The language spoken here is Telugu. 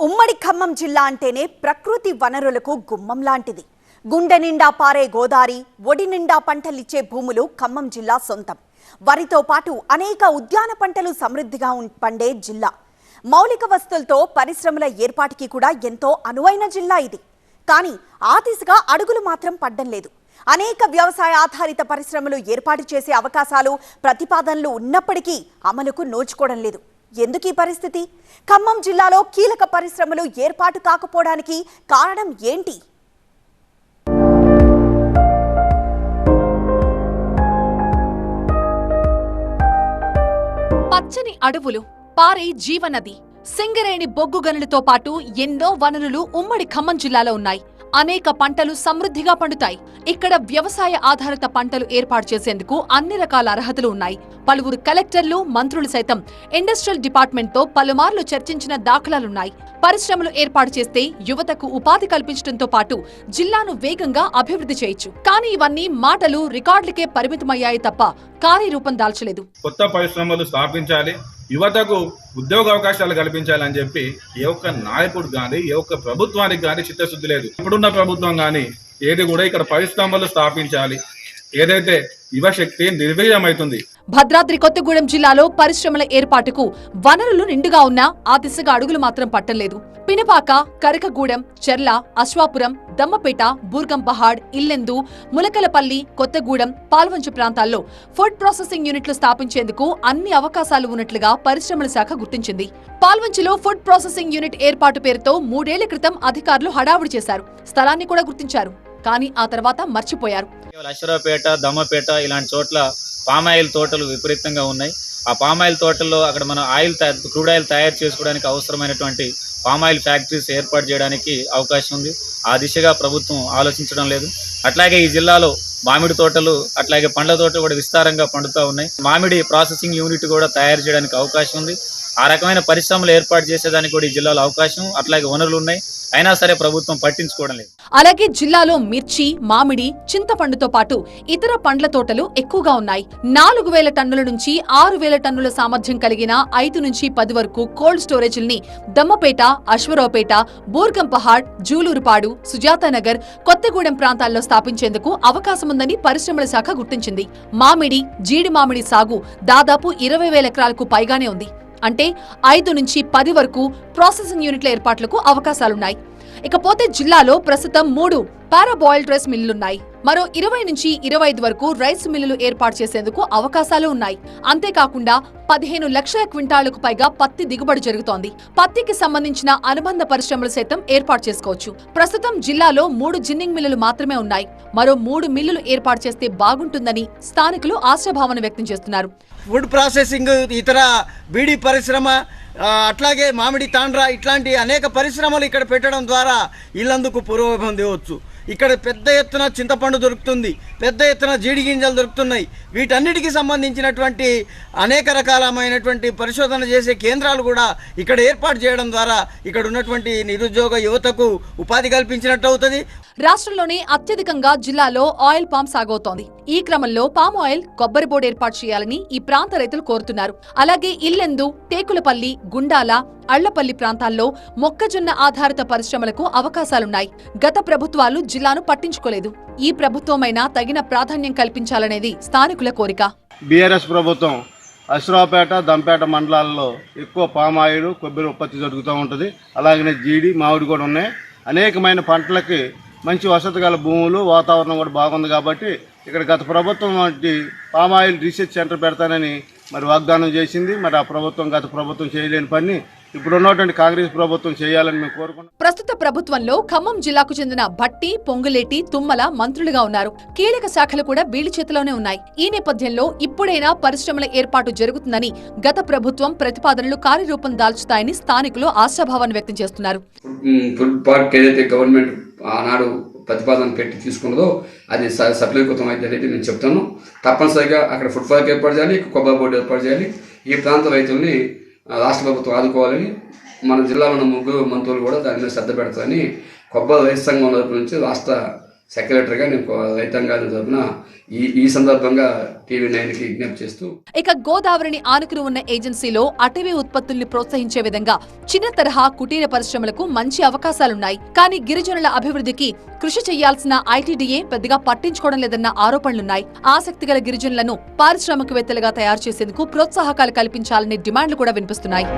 ఉమ్మడి ఖమ్మం జిల్లా అంటేనే ప్రకృతి వనరులకు గుమ్మం లాంటిది. గుండె నిండా పారే గోదారి ఒడి నిండా పంటలిచ్చే భూములు ఖమ్మం జిల్లా సొంతం. వరితో పాటు అనేక ఉద్యాన పంటలు సమృద్ధిగా ఉం- పండే జిల్లా. మౌలిక వస్తువులతో పరిశ్రమల ఏర్పాటుకి కూడా ఎంతో అనువైన జిల్లా ఇది. కానీ ఆ దిశగా అడుగులు మాత్రం పడ్డం లేదు. అనేక వ్యవసాయ ఆధారిత పరిశ్రమలు ఏర్పాటు చేసే అవకాశాలు ప్రతిపాదనలు ఉన్నప్పటికీ అమలుకు నోచుకోవడం లేదు. ఎందుకు ఈ పరిస్థితి? ఖమ్మం జిల్లాలో కీలక పరిశ్రమలు ఏర్పాటు కాకపోవడానికి కారణం ఏంటి? పచ్చని అడవులు పారే జీవనది సింగరేణి బొగ్గు గనులతో పాటు ఎన్నో వనరులు ఉమ్మడి ఖమ్మం జిల్లాలో ఉన్నాయి. అనేక పంటలు సమృద్ధిగా పండుతాయి. ఇక్కడ వ్యవసాయ ఆధారిత పంటలు ఏర్పాటు చేసేందుకు అన్ని రకాల అర్హతలు ఉన్నాయి. పలువురు కలెక్టర్లు మంత్రులు సైతం ఇండస్ట్రియల్ డిపార్ట్మెంట్తో పలుమార్లు చర్చించిన దాఖలాలున్నాయి. పరిశ్రమలు ఏర్పాటు చేస్తే యువతకు ఉపాధి కల్పించడంతో పాటు జిల్లాను వేగంగా అభివృద్ధి చేయొచ్చు. కానీ ఇవన్నీ మాటలు రికార్డులకే పరిమితమయ్యాయి తప్ప కార్యరూపం దాల్చలేదు. కొత్త పరిశ్రమలు స్థాపించాలి. యువతకు ఉద్యోగ అవకాశాలు కల్పించాలని చెప్పి ఏ ఒక్క నాయకుడు కానీ ఏ ఒక్క ప్రభుత్వానికి కానీ చిత్తశుద్ధి లేదు. ఇప్పుడున్న ప్రభుత్వం కానీ ఏది కూడా ఇక్కడ పరిశ్రమలు స్థాపించాలి. ఏదైతే యువశక్తి నిర్వీర్యమవుతుంది. భద్రాద్రి కొత్తగూడెం జిల్లాలో పరిశ్రమల ఏర్పాటుకు వనరులు నిండుగా ఉన్నా ఆ దిశగా అడుగులు మాత్రం పట్టలేదు. పినపాక కరకగూడెం చెర్ల అశ్వాపురం దమ్మపేట బూర్గంపహాడ్ ఇల్లెందు ములకలపల్లి కొత్తగూడెం పాల్వంచు ప్రాంతాల్లో ఫుడ్ ప్రాసెసింగ్ యూనిట్లు స్థాపించేందుకు అన్ని అవకాశాలు ఉన్నట్లుగా పరిశ్రమల శాఖ గుర్తించింది. పాల్వంచులో ఫుడ్ ప్రాసెసింగ్ యూనిట్ ఏర్పాటు పేరుతో మూడేళ్ళ క్రితం అధికారులు హడావుడి చేశారు. స్థలాన్ని కూడా గుర్తించారు. కానీ ఆ తర్వాత మర్చిపోయారు. అశ్వరాపేట అశ్వరావుపేట దమ్మపేట ఇలాంటి చోట్ల పామాయిల్ తోటలు విపరీతంగా ఉన్నాయి. ఆ పామాయిల్ తోటల్లో అక్కడ మనం ఆయిల్ క్రూడ్ ఆయిల్ తయారు చేసుకోవడానికి అవసరమైనటువంటి పామాయిల్ ఫ్యాక్టరీస్ ఏర్పాటు చేయడానికి అవకాశం ఉంది. ఆ దిశగా ప్రభుత్వం ఆలోచించడం లేదు. అట్లాగే ఈ జిల్లాలో మామిడి తోటలు అట్లాగే పండ్ల తోటలు కూడా విస్తారంగా పండుతూ ఉన్నాయి. మామిడి ప్రాసెసింగ్ యూనిట్ కూడా తయారు చేయడానికి అవకాశం ఉంది. ఆ రకమైన పరిశ్రమలు ఏర్పాటు చేసేదానికి కూడా ఈ జిల్లాలో అవకాశం అట్లాగే వనరులు ఉన్నాయి. అయినా సరే ప్రభుత్వం పట్టించుకోవడం లేదు. అలాగే జిల్లాలో మిర్చి మామిడి చింతపండుతో పాటు ఇతర పండ్ల తోటలు ఎక్కువగా ఉన్నాయి. నాలుగు వేల టన్నుల నుంచి ఆరు వేల టన్నుల సామర్థ్యం కలిగిన ఐదు నుంచి పది వరకు కోల్డ్ స్టోరేజీల్ని దమ్మపేట అశ్వరావుపేట బోర్గంపహాడ్ జూలూరుపాడు సుజాతానగర్ కొత్తగూడెం ప్రాంతాల్లో స్థాపించేందుకు అవకాశముందని పరిశ్రమల శాఖ గుర్తించింది. మామిడి జీడి మామిడి సాగు దాదాపు ఇరవై వేల ఎకరాలకు పైగానే ఉంది. అంటే ఐదు నుంచి పది వరకు ప్రాసెసింగ్ యూనిట్ల ఏర్పాట్లకు అవకాశాలున్నాయి. ఇకపోతే జిల్లాలో ప్రస్తుతం మూడు పారాబాయిల్ డ్రెస్ మిల్లులున్నాయి. మరో ఇరవై నుంచి ఇరవై ఐదు వరకు రైస్ మిల్లులు ఏర్పాటు చేసేందుకు అవకాశాలు ఉన్నాయి. అంతేకాకుండా పదిహేను లక్షల క్వింటాళ్ళకు పైగా పత్తి దిగుబడి జరుగుతోంది. పత్తికి సంబంధించిన అనుబంధ పరిశ్రమలు సైతం ఏర్పాటు చేసుకోవచ్చు. ప్రస్తుతం జిల్లాలో మూడు జిన్నింగ్ మిల్లులు మాత్రమే ఉన్నాయి. మరో మూడు మిల్లులు ఏర్పాటు చేస్తే బాగుంటుందని స్థానికులు ఆశాభావన వ్యక్తం చేస్తున్నారు. వుడ్ ప్రాసెసింగ్ ఇతర బీడి పరిశ్రమ అట్లాగే మామిడి తాండ్రా ఇట్లాంటి అనేక పరిశ్రమలు ఇక్కడ పెట్టడం ద్వారా ఇల్లందుకు పూర్వభం తేవచ్చు ఇక్కడ పెద్ద ఎత్తున చింతపండు దొరుకుతుంది పెద్ద ఎత్తున జీడి గింజలు దొరుకుతున్నాయి. వీటన్నిటికీ సంబంధించినటువంటి అనేక రకాలమైనటువంటి పరిశోధన చేసే కేంద్రాలు కూడా ఇక్కడ ఏర్పాటు చేయడం ద్వారా ఇక్కడ ఉన్నటువంటి నిరుద్యోగ యువతకు ఉపాధి కల్పించినట్టు అవుతుంది. రాష్ట్రంలోనే అత్యధికంగా జిల్లాలో ఆయిల్ పామ్ సాగవుతోంది. ఈ క్రమంలో పామ్ ఆయిల్ కొబ్బరి బోర్డు ఏర్పాటు చేయాలని ఈ ప్రాంత రైతులు కోరుతున్నారు. అలాగే ఇల్లెందు టేకులపల్లి గుండాల అళ్ళపల్లి ప్రాంతాల్లో మొక్కజొన్న ఆధారిత పరిశ్రమలకు అవకాశాలున్నాయి. గత ప్రభుత్వాలు జిల్లాను పట్టించుకోలేదు. ఈ ప్రభుత్వమైనా తగిన ప్రాధాన్యం కల్పించాలనేది స్థానికుల కోరిక. బీఆర్ఎస్ ప్రభుత్వం అశ్రాపేట దంపేట మండలాల్లో ఎక్కువ పామాయిల్ కొబ్బరి ఉత్పత్తి జరుగుతూ ఉంటుంది. అలాగనే జీడి మామిడి కూడా ఉన్నాయి. అనేకమైన పంటలకి మంచి వసతి గల భూములు వాతావరణం కూడా బాగుంది కాబట్టి ఇక్కడ గత ప్రభుత్వం వంటి పామాయిల్ రీసెర్చ్ సెంటర్ పెడతానని మరి వాగ్దానం చేసింది. మరి ఆ ప్రభుత్వం గత ప్రభుత్వం చేయలేని పని ఇప్పుడు ఉన్నటువంటి కాంగ్రెస్ ప్రభుత్వం చేయాలని మేము కోరుకుంటున్నాం. ప్రస్తుత ప్రభుత్వంలో ఖమ్మం జిల్లాకు చెందిన భట్టి పొంగులేటి తుమ్మల మంత్రులుగా ఉన్నారు. కీలక శాఖలు కూడా వీళ్ళ చేతిలోనే ఉన్నాయి. ఈ నేపథ్యంలో ఇప్పుడైనా పరిశ్రమల ఏర్పాటు జరుగుతుందని గత ప్రభుత్వం ప్రతిపాదనలు కార్యరూపం దాల్చుతాయని స్థానికులు ఆశాభావాన్ని వ్యక్తం చేస్తున్నారు. ఫుడ్ ఫుడ్ పార్క్ ఏదైతే గవర్నమెంట్ ఆనాడు ప్రతిపాదన పెట్టి తీసుకున్నదో అది సఫలీకృతం అయితే అనేది నేను చెప్తాను తప్పనిసరిగా అక్కడ ఫుడ్ పార్క్ ఏర్పాటు చేయాలి కొబ్బరి బోర్డు ఏర్పాటు చేయాలి. ఈ ప్రాంత రైతుల్ని రాష్ట్ర ప్రభుత్వం ఆదుకోవాలని మన జిల్లాలో ఉన్న ముగ్గురు మంత్రులు కూడా దాని మీద శ్రద్ధ పెడతారని కొబ్బరి రైతు సంఘం తరపు నుంచి రాష్ట్ర సెక్రటరీగా నేను రైతాంగాన్ని తరపున ఈ ఈ సందర్భంగా టీవీ నైన్కి విజ్ఞప్తి చేస్తూ ఇక గోదావరిని ఆనుకుని ఉన్న ఏజెన్సీలో అటవీ ఉత్పత్తుల్ని ప్రోత్సహించే విధంగా చిన్న తరహా కుటీర పరిశ్రమలకు మంచి అవకాశాలున్నాయి. కానీ గిరిజనుల అభివృద్ధికి కృషి చేయాల్సిన ఐటీడీఏ పెద్దగా పట్టించుకోవడం లేదన్న ఆరోపణలున్నాయి. ఆసక్తి గల గిరిజనులను పారిశ్రామికవేత్తలుగా తయారు చేసేందుకు ప్రోత్సాహకాలు కల్పించాలనే డిమాండ్లు కూడా వినిపిస్తున్నాయి.